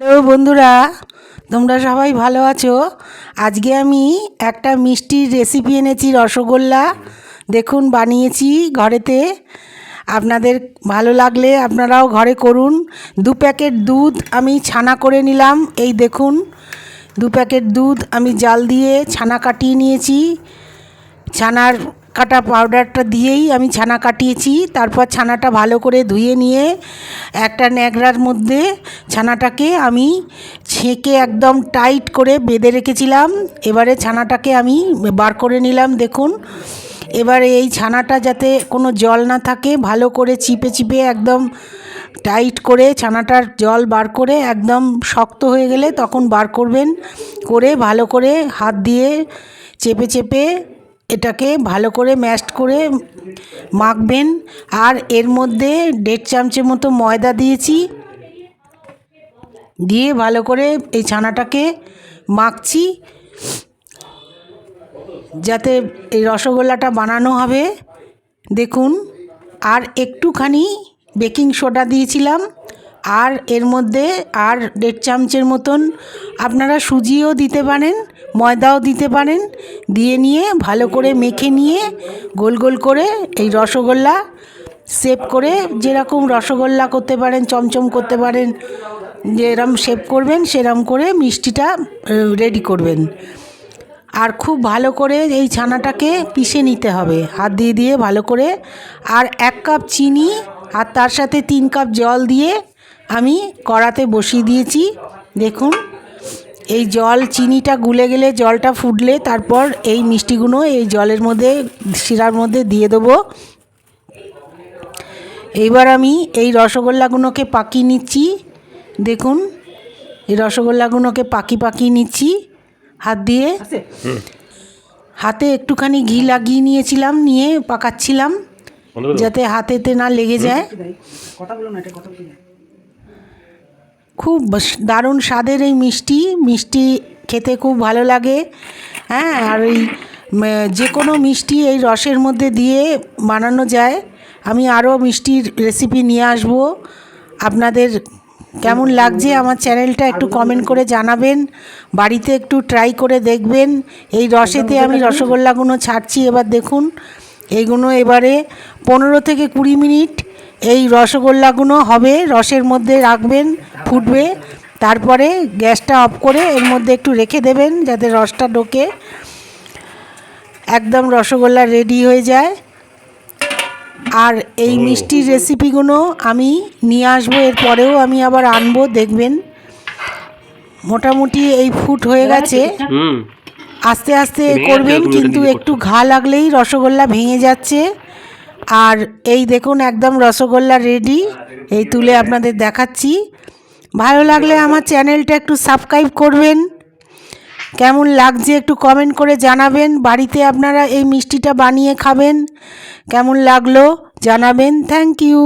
Hello বন্ধুরা, তোমরা সবাই ভালো আছো? আজকে আমি একটা মিষ্টির রেসিপি এনেছি, রসগোল্লা। দেখুন, বানিয়েছি ঘরেতে। আপনাদের ভালো লাগলে আপনারাও ঘরে করুন। দু প্যাকেট দুধ আমি ছানা করে নিলাম, এই দেখুন। দু প্যাকেট দুধ আমি জাল দিয়ে ছানা কাটিয়ে নিয়েছি। ছানার কাটা পাউডারটা দিয়েই আমি ছানা কাটিয়েছি। তারপর ছানাটা ভালো করে ধুয়ে নিয়ে একটা ন্যাকড়ার মধ্যে ছানাটাকে আমি ছেঁকে একদম টাইট করে বেঁধে রেখেছিলাম। এবারে ছানাটাকে আমি বার করে নিলাম, দেখুন। এবারে এই ছানাটা যাতে কোনো জল না থাকে, ভালো করে চিপে চিপে একদম টাইট করে ছানাটার জল বার করে একদম শক্ত হয়ে গেলে তখন বার করবেন। করে ভালো করে হাত দিয়ে চেপে চেপে এটাকে ভালো করে ম্যাশড করে মাখবেন। আর এর মধ্যে দেড় চামচের মতো ময়দা দিয়েছি। দিয়ে ভালো করে এই ছানাটাকে মাখছি। যাতে এই রসগোল্লাটা বানানো হবে। দেখুন, আর একটুখানি বেকিং সোডা দিয়েছিলাম। আর এর মধ্যে আর দেড় চামচের মতন আপনারা সুজিও দিতে পারেন। ময়দাও দিতে পারেন। দিয়ে নিয়ে ভালো করে মেখে নিয়ে গোল গোল করে এই রসগোল্লা শেপ করে যেরকম রসগোল্লা করতে পারেন, চমচম করতে পারেন, যেরম শেপ করবেন সেরম করে মিষ্টিটা রেডি করবেন। আর খুব ভালো করে এই ছানাটাকে পিষে নিতে হবে। হাত দিয়ে দিয়ে ভালো করে। আর এক কাপ চিনি আর তার সাথে তিন কাপ জল দিয়ে আমি কড়াতে বসিয়ে দিয়েছি। দেখুন এই জল চিনিটা গুলে গেলে জলটা ফুটলে তারপর এই মিষ্টিগুলো এই জলের মধ্যে শিরার মধ্যে দিয়ে দেবো। এইবার আমি এই রসগোল্লাগুলোকে পাকিয়ে নিচ্ছি। দেখুন এই রসগোল্লাগুলোকে পাকি পাকিয়ে নিচ্ছি হাত দিয়ে। হাতে একটুখানি ঘি লাগিয়ে নিয়েছিলাম নিয়ে পাকাচ্ছিলাম যাতে হাতেতে না লেগে যায়। খুব দারুণ স্বাদের এই মিষ্টি। মিষ্টি খেতে খুব ভালো লাগে। হ্যাঁ আর এই উম, যে কোনো মিষ্টি এই রসের মধ্যে দিয়ে বানানো যায়। আমি আরও মিষ্টির রেসিপি নিয়ে আসব। আপনাদের কেমন লাগছে আমার চ্যানেলটা একটু কমেন্ট করে জানাবেন। বাড়িতে একটু ট্রাই করে দেখবেন। এই রসেতে আমি রসগোল্লাগুলো ছাড়ছি এবার দেখুন। এইগুলো এবারে পনেরো থেকে কুড়ি মিনিট এই রসগোল্লাগুলো হবে। রসের মধ্যে রাখবেন। ফুটবে। তারপরে গ্যাসটা অফ করে এর মধ্যে একটু রেখে দেবেন যাতে রসটা ঢোকে। একদম রসগোল্লা রেডি হয়ে যায়। আর এই মিষ্টির রেসিপিগুলো আমি নিয়ে আসব এরপরেও আমি আবার আনব দেখবেন। মোটামুটি এই ফুট হয়ে গেছে। আস্তে আস্তে করবেন কিন্তু একটু ঘা লাগলেই রসগোল্লা ভেঙে যাচ্ছে। আর এই দেখুন একদম রসগোল্লা রেডি এই তুলে আপনাদের দেখাচ্ছি। ভালো লাগলে আমার চ্যানেলটা একটু সাবস্ক্রাইব করবেন। কেমন লাগছে একটু কমেন্ট করে জানাবেন। বাড়িতে আপনারা এই মিষ্টিটা বানিয়ে খাবেন। কেমন লাগল জানাবেন। Thank you